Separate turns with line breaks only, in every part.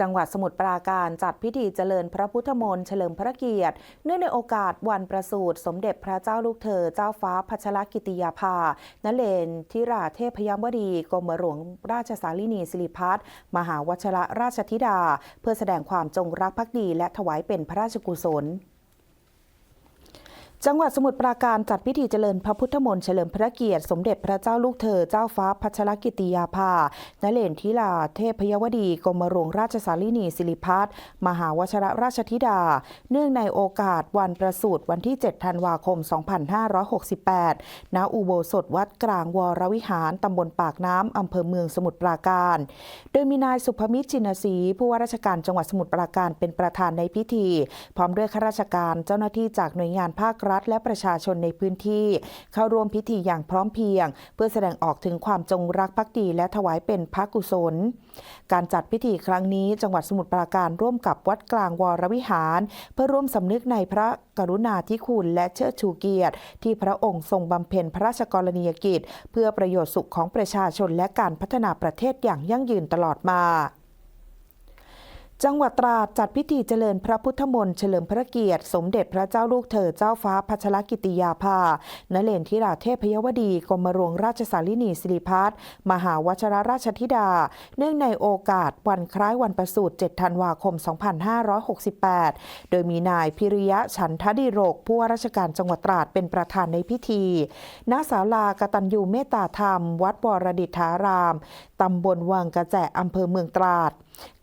จังหวัดสมุทรปราการจัดพิธีเจริญพระพุทธมนต์เฉลิมพระเกียรติ เนื่องในโอกาสวันประสูติสมเด็จพระเจ้าลูกเธอ เจ้าฟ้าพัชรกิติยาภานเลนทิราเทพยมวดีกรมหลวงราชสารินีสิริพัฒน์มหาวชรราชธิดา เพื่อแสดงความจงรักภักดีและถวายเป็นพระราชกุศล จังหวัดสมุทรปราการจัดพิธีเจริญพระพุทธมนต์เฉลิมพระเกียรติ สมเด็จพระเจ้าลูกเธอเจ้าฟ้าพัชรกิติยาภานเลนทิลาเทพยวดีกรมหลวงราชสาลินีสิริพัฒน์มหาวชรราชธิดา เนื่องในโอกาสวันประสูติวันที่ 7 ธันวาคม 2568 ณ อุโบสถวัดกลางวรวิหารตำบลปากน้ำอำเภอเมืองสมุทรปราการ โดยมีนายสุภมิตรจินศรีผู้ว่าราชการจังหวัดสมุทรปราการเป็นประธานในพิธี พร้อมด้วยข้าราชการเจ้าหน้าที่จากหน่วยงานภาครัฐและประชาชนในพื้นที่ เข้าร่วมพิธีอย่างพร้อมเพรียง เพื่อแสดงออกถึงความจงรักภักดีและถวายเป็นพระกุศล การจัดพิธีครั้งนี้จังหวัดสมุทรปราการร่วมกับวัดกลางวรวิหาร เพื่อร่วมสำนึกในพระกรุณาธิคุณและเชิดชูเกียรติ ที่พระองค์ทรงบำเพ็ญพระราชกรณียกิจ เพื่อประโยชน์สุขของประชาชนและการพัฒนาประเทศอย่างยั่งยืนตลอดมา จังหวัดตราดจัดพิธีเจริญพระพุทธมนต์เฉลิมพระเกียรติ สมเด็จพระเจ้าลูกเธอเจ้าฟ้าพัชรกิติยาภานเลนทิราเทพยวดีกรมหลวงราชสาลินีสิริพัฒน์มหาวชรราชธิดา เนื่องในโอกาสวันคล้ายวันประสูติ 7 ธันวาคม 2568 โดยมีนายพิริยะฉันทดิโรกผู้ว่าราชการจังหวัดตราดเป็นประธานในพิธีณศาลากตัญญูเมตตาธรรม วัดวรดิษฐาราม ตำบลวังกระแจอำเภอเมืองตราด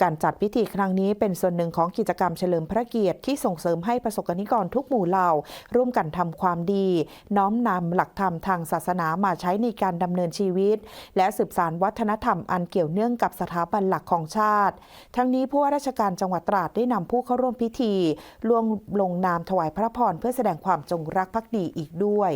การจัดพิธีครั้งงนี้เป็นส่วนหนึ่งของกิจกรรมเฉลิมพระเกียรติที่ส่งเสริมให้ประสบกนิกรทุกหมู่เหล่า ร่วมกันทำความดี น้อมนำหลักธรรมทางศาสนามาใช้ในการดำเนินชีวิต และสืบสานวัฒนธรรมอันเกี่ยวเนื่องกับสถาบันหลักของชาติ ทั้งนี้ผู้ว่าราชการจังหวัดตราดได้นำผู้เข้าร่วมพิธีล่วงลงนามถวายพระพรเพื่อแสดงความจงรักภักดีอีกด้วย